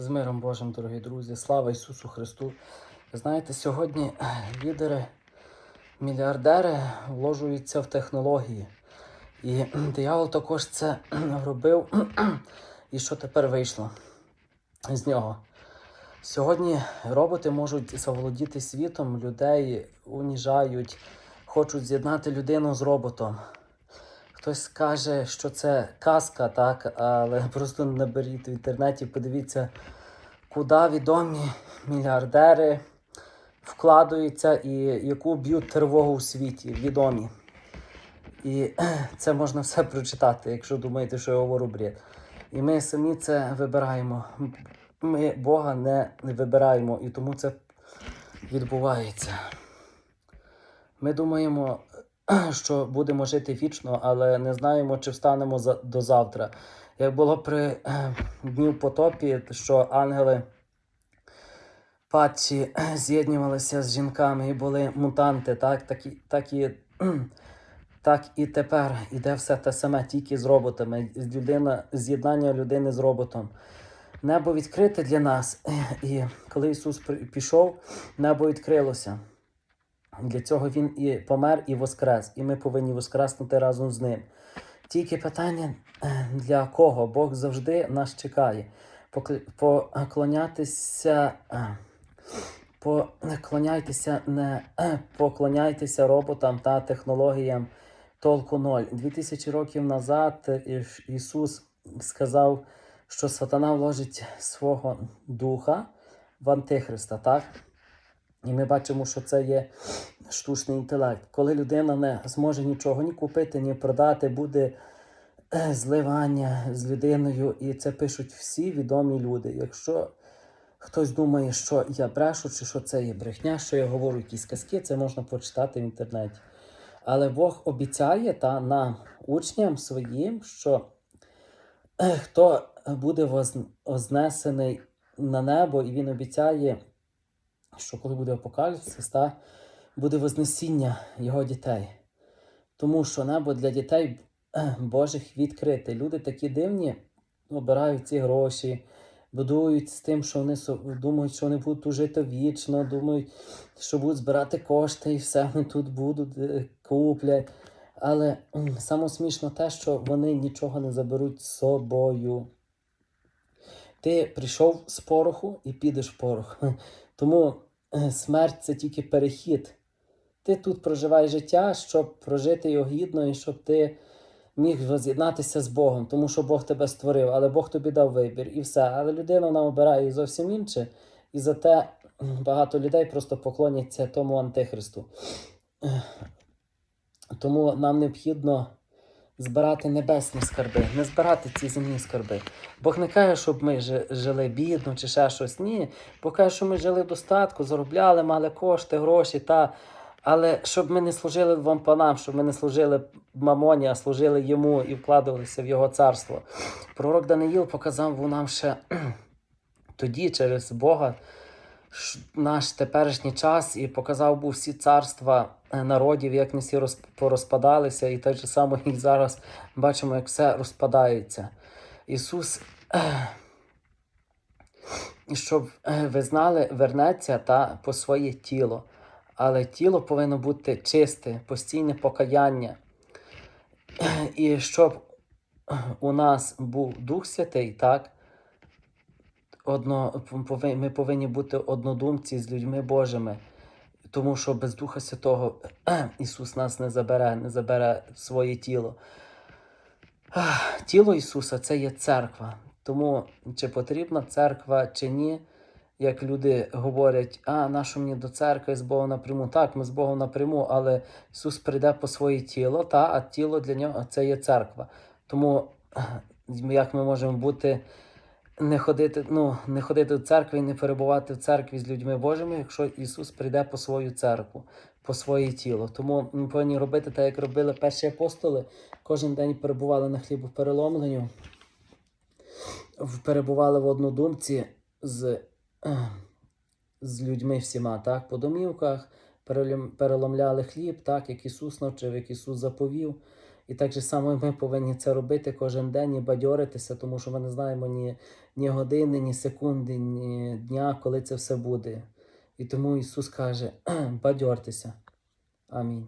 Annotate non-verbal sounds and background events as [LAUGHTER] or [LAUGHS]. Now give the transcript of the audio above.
З миром Божим, дорогі друзі, слава Ісусу Христу. Знаєте, сьогодні лідери, мільярдери вложуються в технології. І диявол також це робив. І що тепер вийшло з нього? Сьогодні роботи можуть заволодіти світом, людей уніжають, хочуть з'єднати людину з роботом. Хтось скаже, що це казка, так, але [LAUGHS] просто наберіть в інтернеті, подивіться, куди відомі мільярдери вкладаються і яку б'ють тривогу у світі, відомі. І [CLEARS THROAT] це можна все прочитати, якщо думаєте, що я говорю бред. І ми самі це вибираємо. Ми Бога не вибираємо, і тому це відбувається. Ми думаємо, [CLEARS THROAT] що будемо жити вічно, але не знаємо, чи встанемо за, до завтра. Як було при [CLEARS THROAT] е, дні потопі, що ангели падші е, [CLEARS THROAT] з'єднувалися з жінками і були мутанти, так, так, і, так, і, так і тепер іде все те саме, тільки з роботами. Людина, з'єднання людини з роботом. Небо відкрите для нас, і коли Ісус пішов, небо відкрилося. Для цього Він і помер, і воскрес, і ми повинні воскреснути разом з ним. Тільки питання е, для кого? Бог завжди нас чекає. Поклонятися, е, поклоняйтеся, не е, поклоняйтеся роботам та технологіям толку ноль. Дві тисячі років назад Ісус сказав, що сатана вложить свого духа в Антихриста, так? І ми бачимо, що це є штучний інтелект. Коли людина не зможе нічого ні купити, ні продати, буде е, зливання з людиною, і це пишуть всі відомі люди. Якщо хтось думає, що я брешу, чи що це є брехня, що я говорю якісь казки, це можна почитати в інтернеті. Але Бог обіцяє та нам, учням своїм, що е, хто буде воз- вознесений на небо, і він обіцяє що коли буде апокаліпсис, та буде вознесіння його дітей. Тому що небо для дітей Божих відкрите. Люди такі дивні обирають ці гроші, будують з тим, що вони думають, що вони будуть жити вічно, думають, що будуть збирати кошти і все вони тут будуть, е, куплять. Але саме смішно те, що вони нічого не заберуть з собою. Ти прийшов з пороху і підеш в порох. [LAUGHS] Тому е, смерть це тільки перехід. Ти тут проживаєш життя, щоб прожити його гідно і щоб ти міг воз'єднатися з Богом, тому що Бог тебе створив, але Бог тобі дав вибір і все. Але людина вона обирає зовсім інше, і зате багато людей просто поклоняться тому антихристу. Тому нам необхідно збирати небесні скарби, не збирати ці земні скарби. Бог не каже, щоб ми жили бідно чи ще щось. Ні. Бог каже, що ми жили в достатку, заробляли, мали кошти, гроші, та. Але щоб ми не служили вам панам, щоб ми не служили мамоні, а служили йому і вкладалися в його царство. Пророк Даниїл показав нам ще [CLEARS THROAT] тоді через Бога наш теперішній час і показав був всі царства е, народів, як вони всі роз- порозпадалися, і так же само і зараз бачимо, як все розпадається. Ісус, е, щоб е, ви знали, вернеться та по своє тіло. Але тіло повинно бути чисте, постійне покаяння. І щоб у нас був Дух Святий, так? Одно, ми повинні бути однодумці з людьми Божими, тому що без Духа Святого [CLEARS THROAT] Ісус нас не забере, не забере своє тіло. Тіло Ісуса це є церква. Тому чи потрібна церква, чи ні, як люди говорять, а нащо мені до церкви з Богом напряму? Так, ми з Богом напряму, але Ісус прийде по своє тіло, та, а тіло для нього це є церква. Тому [CLEARS THROAT] як ми можемо бути не ходити, ну, не ходити до церкви і не перебувати в церкві з людьми Божими, якщо Ісус прийде по свою церкву, по своє тіло. Тому ми повинні робити так, як робили перші апостоли. Кожен день перебували на хлібопереломленню, в- перебували в однодумці з, з людьми всіма, так, по домівках, переломляли хліб, так, як Ісус навчив, як Ісус заповів. І так же само ми повинні це робити кожен день і бадьоритися, тому що ми не знаємо ні, ні години, ні секунди, ні дня, коли це все буде. І тому Ісус каже: [CLEARS THROAT] бадьортеся. Амінь.